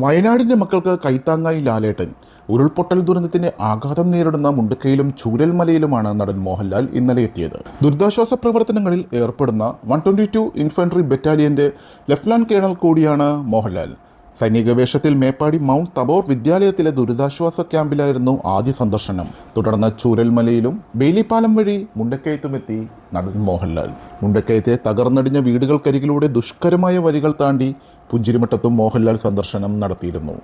വയനാടിന്റെ മക്കൾക്ക് കൈത്താങ്ങായി ലാലേട്ടൻ. ഉരുൾപൊട്ടൽ ദുരന്തത്തിന്റെ ആഘാതം നേരിടുന്ന മുണ്ടക്കയിലും ചൂരൽമലയിലുമാണ് നടൻ മോഹൻലാൽ ഇന്നലെ എത്തിയത്. ദുരിതാശ്വാസ പ്രവർത്തനങ്ങളിൽ ഏർപ്പെടുന്ന വൺ ട്വന്റി ടു ഇൻഫൻട്രി ബറ്റാലിയന്റെ ലഫ്റ്റനന്റ് കേണൽ കൂടിയാണ് മോഹൻലാൽ. സൈനിക വേഷത്തിൽ മേപ്പാടി മൗണ്ട് തബോർ വിദ്യാലയത്തിലെ ദുരിതാശ്വാസ ക്യാമ്പിലായിരുന്നു ആദ്യ സന്ദർശനം. തുടർന്ന് ചൂരൽമലയിലും ബേലിപ്പാലം വഴി മുണ്ടക്കയത്തുമെത്തി നടൻ മോഹൻലാൽ. മുണ്ടക്കയത്തെ തകർന്നടിഞ്ഞ വീടുകൾക്കരികിലൂടെ ദുഷ്കരമായ വരികൾ താണ്ടി പുഞ്ചിരിമട്ടത്തും മോഹൻലാൽ സന്ദർശനം നടത്തിയിരുന്നു.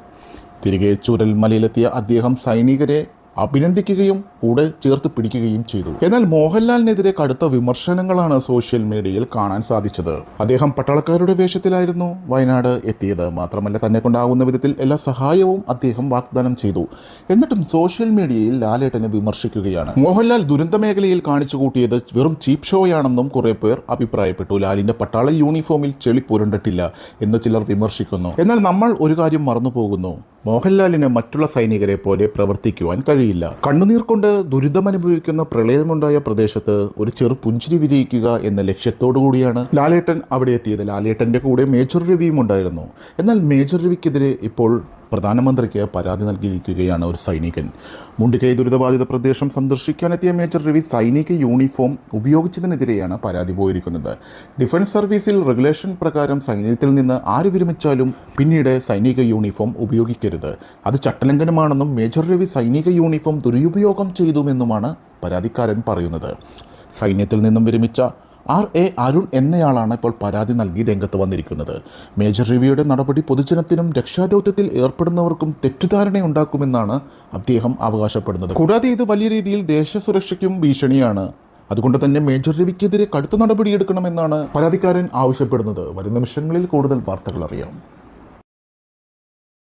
തിരികെ ചുരൽമലയിലെത്തിയ അദ്ദേഹം സൈനികരെ അഭിനന്ദിക്കുകയും കൂടെ ചേർത്ത് പിടിക്കുകയും ചെയ്തു. എന്നാൽ മോഹൻലാലിനെതിരെ കടുത്ത വിമർശനങ്ങളാണ് സോഷ്യൽ മീഡിയയിൽ കാണാൻ സാധിച്ചത്. അദ്ദേഹം പട്ടാളക്കാരുടെ വേഷത്തിലായിരുന്നു വയനാട് എത്തിയത്. മാത്രമല്ല തന്നെ കൊണ്ടാകുന്ന വിധത്തിൽ എല്ലാ സഹായവും അദ്ദേഹം വാഗ്ദാനം ചെയ്തു. എന്നിട്ടും സോഷ്യൽ മീഡിയയിൽ ലാലേട്ടനെ വിമർശിക്കുകയാണ്. മോഹൻലാൽ ദുരന്ത മേഖലയിൽ കാണിച്ചു കൂട്ടിയത് വെറും ചീപ്പ് ഷോയാണെന്നും കുറെ പേർ അഭിപ്രായപ്പെട്ടു. ലാലിന്റെ പട്ടാള യൂണിഫോമിൽ ചെളി പുരണ്ടിട്ടില്ല എന്ന് ചിലർ വിമർശിക്കുന്നു. എന്നാൽ നമ്മൾ ഒരു കാര്യം മറന്നു പോകുന്നു മോഹൻലാലിന് മറ്റുള്ള സൈനികരെ പോലെ പ്രവർത്തിക്കുവാൻ കഴിയില്ല. കണ്ണുനീർ കൊണ്ട് ദുരിതമനുഭവിക്കുന്ന പ്രളയമുണ്ടായ പ്രദേശത്ത് ഒരു ചെറു പുഞ്ചിരി വിരിയിക്കുക എന്ന ലക്ഷ്യത്തോടു കൂടിയാണ് ലാലേട്ടൻ അവിടെ എത്തിയത്. ലാലേട്ടന്റെ കൂടെ മേജർ രവിയും ഉണ്ടായിരുന്നു. എന്നാൽ മേജർ രവിക്കെതിരെ ഇപ്പോൾ പ്രധാനമന്ത്രിക്ക് പരാതി നൽകിയിരിക്കുകയാണ് ഒരു സൈനികൻ. മുണ്ടിക്കൈ ദുരിതബാധിത പ്രദേശം സന്ദർശിക്കാനെത്തിയ മേജർ രവി സൈനിക യൂണിഫോം ഉപയോഗിച്ചതിനെതിരെയാണ് പരാതി പോയിരിക്കുന്നത്. ഡിഫൻസ് സർവീസിൽ റെഗുലേഷൻ പ്രകാരം സൈന്യത്തിൽ നിന്ന് ആര് വിരമിച്ചാലും പിന്നീട് സൈനിക യൂണിഫോം ഉപയോഗിക്കരുത്. അത് ചട്ടലംഘനമാണെന്നും മേജർ രവി സൈനിക യൂണിഫോം ദുരുപയോഗം ചെയ്തുവെന്നുമാണ് പരാതിക്കാരൻ പറയുന്നത്. സൈന്യത്തിൽ നിന്നും വിരമിച്ച ആർ എ അരുൺ എന്നയാളാണ് ഇപ്പോൾ പരാതി നൽകി രംഗത്ത് വന്നിരിക്കുന്നത്. മേജർ രവിയുടെ നടപടി പൊതുജനത്തിനും രക്ഷാദൗത്യത്തിൽ ഏർപ്പെടുന്നവർക്കും തെറ്റിദ്ധാരണയുണ്ടാക്കുമെന്നാണ് അദ്ദേഹം അവകാശപ്പെടുന്നത്. കൂടാതെ ഇത് വലിയ രീതിയിൽ ദേശസുരക്ഷയ്ക്കും ഭീഷണിയാണ്. അതുകൊണ്ട് തന്നെ മേജർ രവിക്കെതിരെ കടുത്ത നടപടിയെടുക്കണമെന്നാണ് പരാതിക്കാരൻ ആവശ്യപ്പെടുന്നത്. വരും നിമിഷങ്ങളിൽ കൂടുതൽ വാർത്തകൾ അറിയാം.